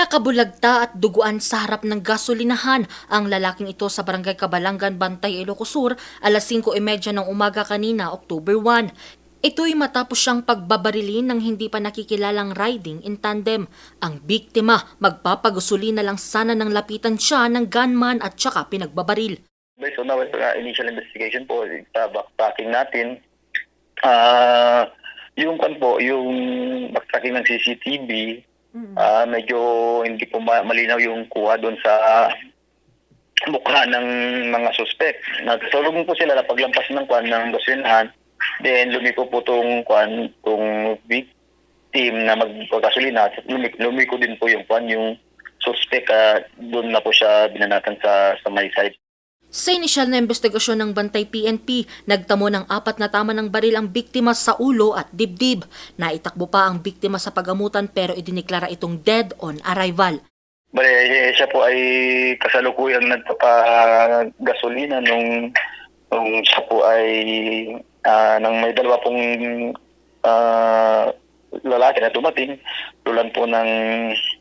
Nakabulagta at duguan sa harap ng gasolinahan ang lalaking ito sa barangay Kabalangan, Bantay, Ilocos Sur, alas 5.30 ng umaga kanina, October 1. Ito'y matapos siyang pagbabarilin ng hindi pa nakikilalang riding in tandem. Ang biktima, magpapagusulina lang sana nang lapitan siya ng gunman at saka pinagbabaril. Based on our uh, initial investigation po, sa backtracking natin, ah yung kan po, yung backtracking ng CCTV, ah medyo hindi po ma- malinaw yung kuha doon sa mukha ng mga suspect. Nagsulong po sila na paglampas ng kwan ng gasolinahan, then lumiko po tong kwan, tong victim na magpagasolina, lumiko, lumiko din po yung kwan, yung suspect, ah, doon na po siya binanatan sa, sa may side. Sa inisyal na investigasyon ng Bantay PNP, nagtamo ng apat na tama ng baril ang biktima sa ulo at dibdib. Naitakbo pa ang biktima sa pagamutan pero idiniklara itong dead on arrival. Bale, eh, siya po ay kasalukuyang nagpapagasolina nung, nung siya po ay ah, nang may dalawa pong ah, lalaki na dumating, tulan po ng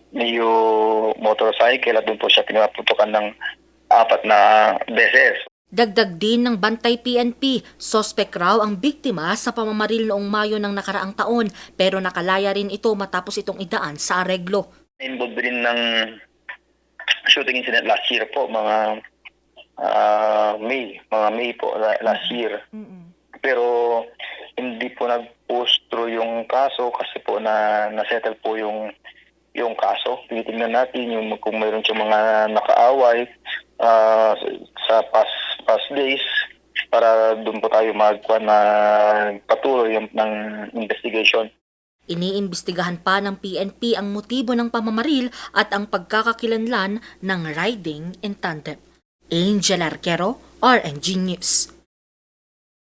Mio motorcycle at doon po siya pinaputukan ng apat na beses. Dagdag din ng Bantay PNP, sospek raw ang biktima sa pamamaril noong Mayo ng nakaraang taon pero nakalaya rin ito matapos itong idaan sa areglo. Involved din ng shooting incident last year po, mga ah, May, mga May po la- last year. Pero hindi po nag-post through yung kaso kasi po na nasettle po yung yung kaso. Titingnan natin yung kung mayroon siyang mga nakaaway ah, sa past past days para doon po tayo magkuha na patuloy yung, ng investigation. Iniimbestigahan pa ng PNP ang motibo ng pamamaril at ang pagkakakilanlan ng riding in tandem. Angel Arquero, RNG News.